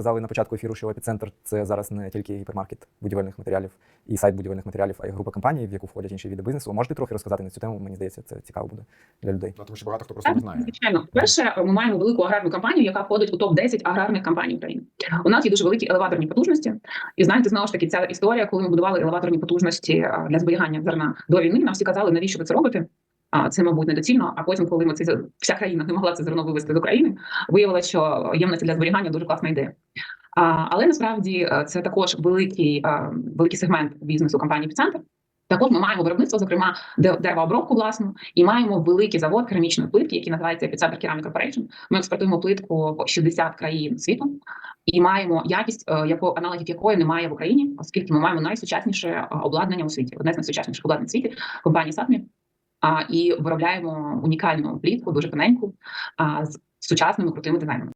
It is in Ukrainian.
сказали на початку ефіру, що епіцентр це зараз не тільки гіпермаркет будівельних матеріалів і сайт будівельних матеріалів, а й група компаній, в яку входять інші види бізнесу. Можете трохи розказати на цю тему? Мені здається, це цікаво буде для людей. Ну, тому що багато хто просто не знає. звичайно, перше, ми маємо велику аграрну компанію, яка входить у топ 10 аграрних компаній України. У нас є дуже великі елеваторні потужності. І знаєте, знову ж таки, ця історія, коли ми будували елеваторні потужності для зберігання зерна до війни, нам всі казали, навіщо ви це робите? А це, мабуть, недоцільно. А потім, коли ми це вся країна не могла це зерно вивезти з України, виявилося, що ємності для зберігання дуже класна ідея. Але насправді е, це також великий, а, великий сегмент бізнесу компанії «Епіцентр». Також ми маємо виробництво, зокрема, де- деревообробку власну, і маємо великий завод керамічної плитки, який називається Епіцентр Керамік Corporation. Ми експортуємо плитку в 60 країн світу і маємо якість, е, яко аналогів якої немає в Україні, оскільки ми маємо найсучасніше е, обладнання у світі, одне з найсучасніших обладнань світі компанії Сатмі. І виробляємо унікальну плітку, дуже тоненьку, з сучасними крутими дизайнами.